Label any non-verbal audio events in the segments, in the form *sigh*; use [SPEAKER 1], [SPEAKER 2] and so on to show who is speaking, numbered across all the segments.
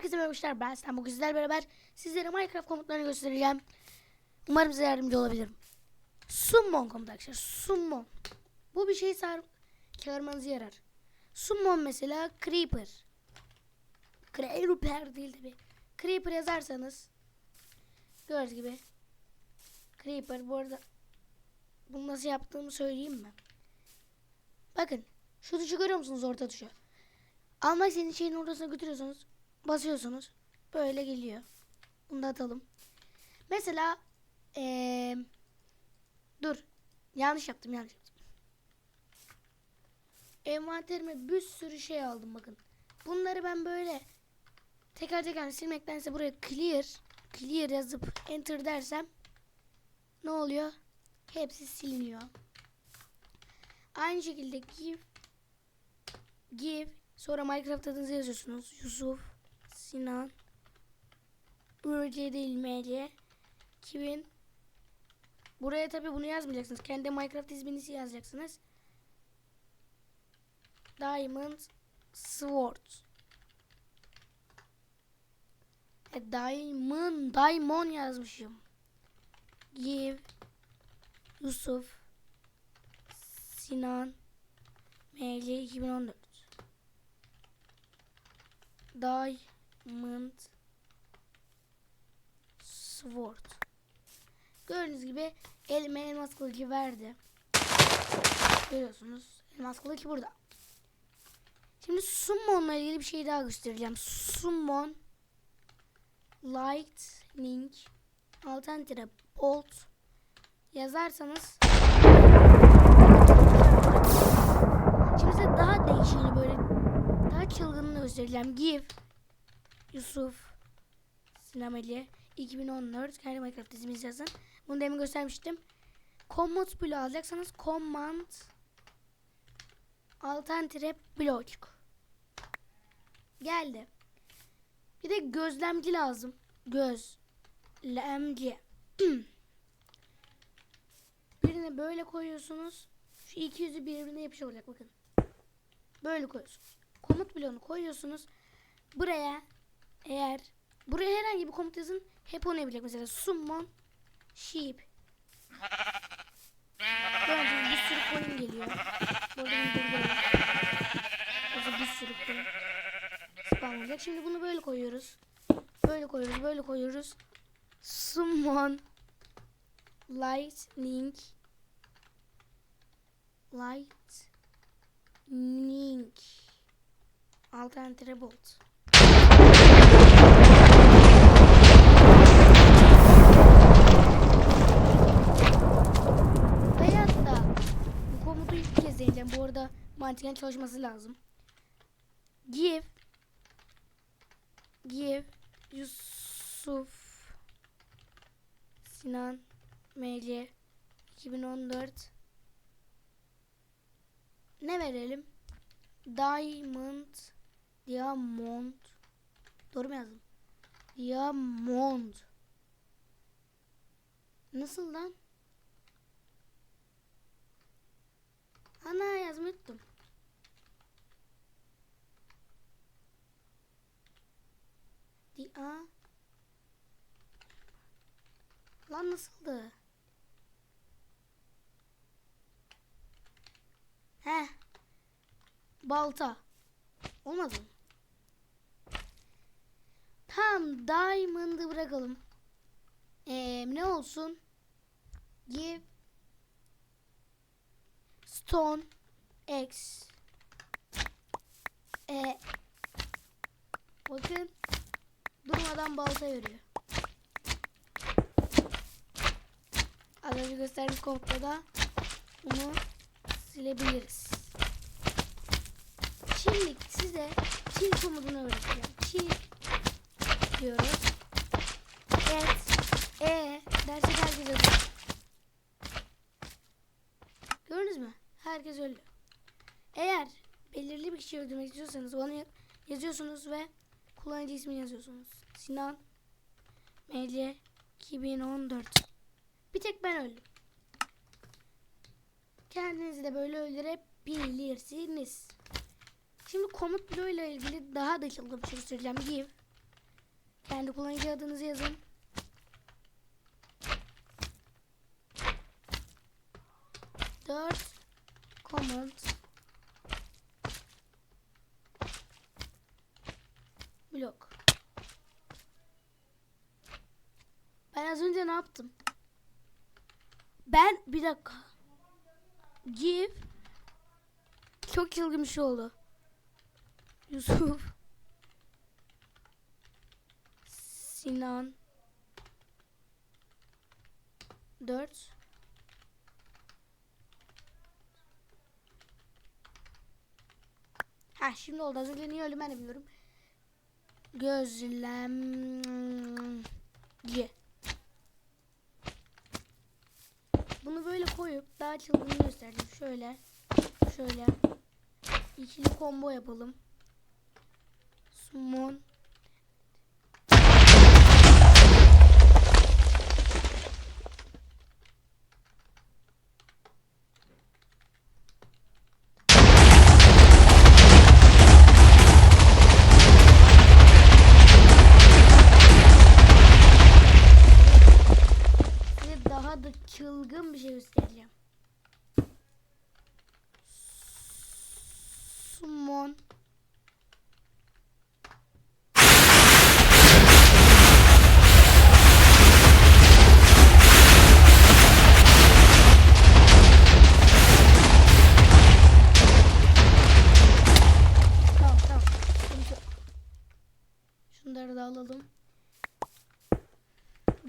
[SPEAKER 1] Herkese merhabalar ben Sen bugün sizlerle beraber sizlere Minecraft komutlarını göstereceğim. Umarım size yardımcı olabilirim. Summon komutu arkadaşlar. Summon. Bu bir şey sar çağırmanıza yarar. Summon mesela Creeper. Creeper değil tabi. Creeper yazarsanız gördüğünüz gibi Creeper bu arada bunu nasıl yaptığımı söyleyeyim mi? Bakın şu tuşu görüyor musunuz orta tuşu? Almak istediğiniz şeyin ortasına götürüyorsunuz. Basıyorsunuz. Böyle geliyor. Bunu da atalım. Mesela eee, dur. Yanlış yaptım yanlış yaptım. Envanterime bir sürü şey aldım bakın. Bunları ben böyle teker teker silmektense buraya clear clear yazıp enter dersem ne oluyor? Hepsi siliniyor. Aynı şekilde give give sonra Minecraft adınızı yazıyorsunuz. Yusuf Sinan değil MC 2000 Buraya tabi bunu yazmayacaksınız. Kendi Minecraft isminizi yazacaksınız. Diamond Sword e, Diamond Diamond yazmışım. Give Yusuf Sinan MC 2014 Diamond Sword. Gördüğünüz gibi elime elmas kılıcı verdi. Görüyorsunuz. Elmas kılıcı burada. Şimdi summonla ilgili bir şey daha göstereceğim. Summon Lightning Alternate Bolt yazarsanız Şimdi size daha değişiğini böyle daha çılgınını göstereceğim. Give Yusuf Sinemeli 2014 kendi Minecraft dizimizi yazın. Bunu demin göstermiştim. Command bloğu alacaksanız command alternative blok geldi. Bir de gözlemci lazım. Gözlemci. *clears throat* Birini böyle koyuyorsunuz. Şu iki yüzü birbirine yapışık olacak bakın. Böyle koyuyorsunuz. Komut bloğunu koyuyorsunuz. Buraya eğer buraya herhangi bir komut yazın hep onu yapacak. Mesela summon sheep. Gördüğünüz bir sürü coin geliyor. Burada. Burada bir sürü coin spam. Şimdi bunu böyle koyuyoruz. Böyle koyuyoruz, böyle koyuyoruz. Summon lightning lightning alternative bolt. Bu komutu ilk kez deneyeceğim. Bu arada mantıken çalışması lazım. Give Give Yusuf Sinan MC 2014 Ne verelim? Diamond Diamond Doğru mu yazdım? Diamond Nasıl lan? Di a Lan nasıldı? He. Balta. Olmadı mı? Tamam Diamond'ı bırakalım. Ee, ne olsun? Give Stone X e, Bakın durmadan balta veriyor. Az önce gösterdiğim kodda da bunu silebiliriz. Şimdi size çiz komutunu öğreteceğim. Çiz diyoruz. Evet. E dersi herkes öldü. Gördünüz mü? Herkes öldü. Eğer belirli bir kişi öldürmek istiyorsanız onu ya- yazıyorsunuz ve kullanıcı ismini yazıyorsunuz. Sinan MC 2014 Bir tek ben öldüm. Kendinizi de böyle öldürebilirsiniz. Şimdi komut bloğuyla ilgili daha da çılgın bir şey söyleyeceğim. Give Kendi kullanıcı adınızı yazın. Dört comment blok. Ben az önce ne yaptım? Ben bir dakika. Give çok çılgın bir şey oldu. Yusuf Sinan 4 Ha şimdi oldu. Az önce niye öyle ben de bilmiyorum. Gözlemci. Bunu böyle koyup daha çılgın göstereceğim. Şöyle. Şöyle. İkili combo yapalım. Summon.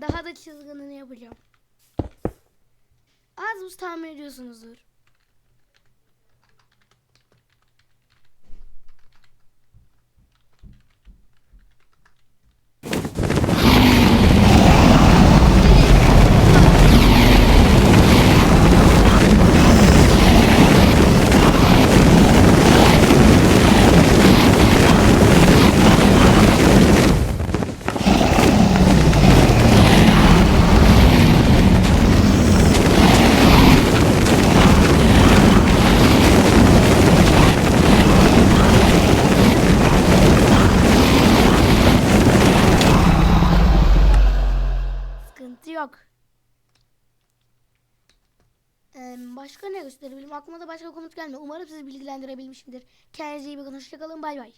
[SPEAKER 1] Daha da çılgınını yapacağım. Az buz tahmin ediyorsunuzdur. Başka ne gösterebilirim? Aklıma da başka komut gelmiyor. Umarım sizi bilgilendirebilmişimdir. Kendinize iyi bakın. Hoşçakalın. Bay bay.